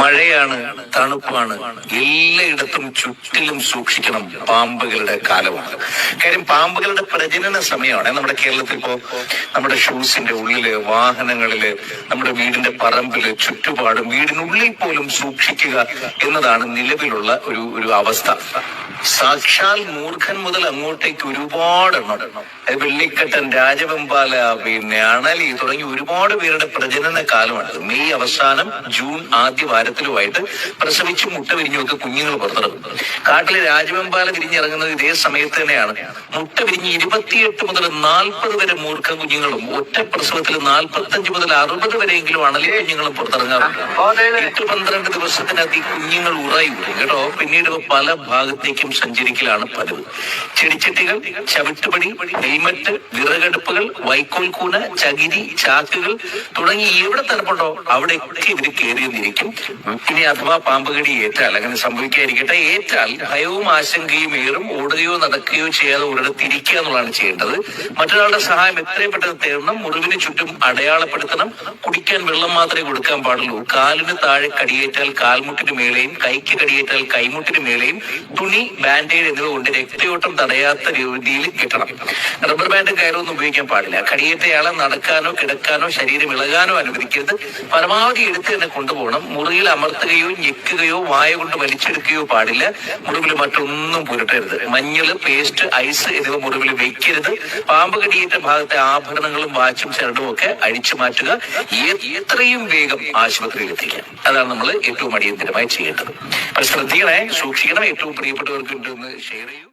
മഴയാണ് തണുപ്പാണ്. എല്ലായിടത്തും ചുറ്റിലും സൂക്ഷിക്കണം പാമ്പുകളുടെ കാലമാണ്. കാര്യം പാമ്പുകളുടെ പ്രജനന സമയമാണ്. നമ്മുടെ കേരളത്തിൽ ഇപ്പോ നമ്മുടെ ഷൂസിന്റെ ഉള്ളിൽ വാഹനങ്ങളിൽ നമ്മുടെ വീടിന്റെ പറമ്പിൽ ചുറ്റുപാടും വീടിനുള്ളിൽ പോലും സൂക്ഷിക്കുക എന്നതാണ് നിലവിലുള്ള ഒരു ഒരു അവസ്ഥ. സാക്ഷാൽ മൂർഖൻ മുതൽ അങ്ങോട്ടേക്ക് ഒരുപാട് എണ്ണം. വെള്ളിക്കട്ടൻ രാജവെമ്പാല പിന്നെ അണലി തുടങ്ങി ഒരുപാട് പേരുടെ പ്രജനന കാലമാണ്. മെയ് അവസാനം ജൂൺ ആദ്യ വാരത്തിലുമായിട്ട് പ്രസവിച്ച് മുട്ട വിരിഞ്ഞുമൊക്കെ കുഞ്ഞുങ്ങൾ പുറത്തിറങ്ങും കാട്ടിലെ രാജവെമ്പാല വിരിഞ്ഞിറങ്ങുന്നത് ഇതേ സമയത്ത് തന്നെയാണ്. മുട്ട വിരിഞ്ഞ് ഇരുപത്തിയെട്ട് മുതൽ നാൽപ്പത് വരെ മൂർഖ കുഞ്ഞുങ്ങളും ഒറ്റ പ്രസവത്തിൽ നാൽപ്പത്തഞ്ച് മുതൽ അറുപത് വരെയെങ്കിലും അണലി കുഞ്ഞുങ്ങളും പുറത്തിറങ്ങാറുണ്ട്. എട്ട് പന്ത്രണ്ട് ദിവസത്തിനകത്ത് ഈ കുഞ്ഞുങ്ങൾ ഉറയും കേട്ടോ. പിന്നീട് പല ഭാഗത്തേക്കും സഞ്ചരിക്കലാണ് പതിവ്. ചെടിച്ചട്ടികൾ ചവിട്ടുപടി ഹെൽമറ്റ് വിറകടുപ്പുകൾ വൈക്കോൽ കൂന ചകിരി ചാക്കുകൾ തുടങ്ങി എവിടെ തലപ്പുണ്ടോ അവിടെയൊക്കെ ഇവർ കയറിയെന്നിരിക്കും ഇനി അഥവാ പാമ്പുകടി ഏറ്റാൽ അങ്ങനെ സംഭവിക്കാതിരിക്കട്ടെ. ഏറ്റാൽ ഭയവും ആശങ്കയും ഏറും ഓടുകയോ നടക്കുകയോ ചെയ്യാതെ ഒരിടത്ത് ഇരിക്കുക എന്നുള്ളതാണ് ചെയ്യേണ്ടത്. മറ്റൊരാളുടെ സഹായം എത്രയും പെട്ടെന്ന് തേടണം. മുറിവിന് ചുറ്റും അടയാളപ്പെടുത്തണം. കുടിക്കാൻ വെള്ളം മാത്രമേ കൊടുക്കാൻ പാടുള്ളൂ. കാലിന് താഴെ കടിയേറ്റാൽ കാൽമുട്ടിന് മേലെയും കൈക്ക് കടിയേറ്റാൽ കൈമുട്ടിന് മേലെയും തുണി ബാൻഡേഡ് എന്നിവ കൊണ്ട് രക്തയോട്ടം തടയാത്ത രീതിയിൽ കിട്ടണം. റബ്ബർ ബാൻഡ് കയറൊന്നും ഉപയോഗിക്കാൻ പാടില്ല. കടിയേറ്റയാളെ നടക്കാനോ കിടക്കാനോ ശരീരം ഇളകാനോ അനുവദിക്കരുത്. പരമാവധി എടുത്ത് തന്നെ കൊണ്ടുപോകണം. മുറിയിൽ അമർത്തുകയോ ഞെക്കുകയോ വായ കൊണ്ട് വലിച്ചെടുക്കുകയോ പാടില്ല. മുറിവിൽ മറ്റൊന്നും പുരട്ടരുത്. മഞ്ഞൾ പേസ്റ്റ് ഐസ് എന്നിവ മുറിവിൽ വെക്കരുത്. പാമ്പ് കടിയേറ്റ ഭാഗത്തെ ആഭരണങ്ങളും വാച്ചും ചരടും ഒക്കെ അഴിച്ചു മാറ്റുക. എത്രയും വേഗം ആശുപത്രിയിൽ എത്തിക്കാം അതാണ് നമ്മൾ ഏറ്റവും അടിയന്തരമായി ചെയ്യേണ്ടത്. ശ്രദ്ധിക്കണേ സൂക്ഷിക്കണം. ഏറ്റവും പ്രിയപ്പെട്ടവർക്ക് ഉണ്ടെന്ന് ഷെയർ ചെയ്യൂ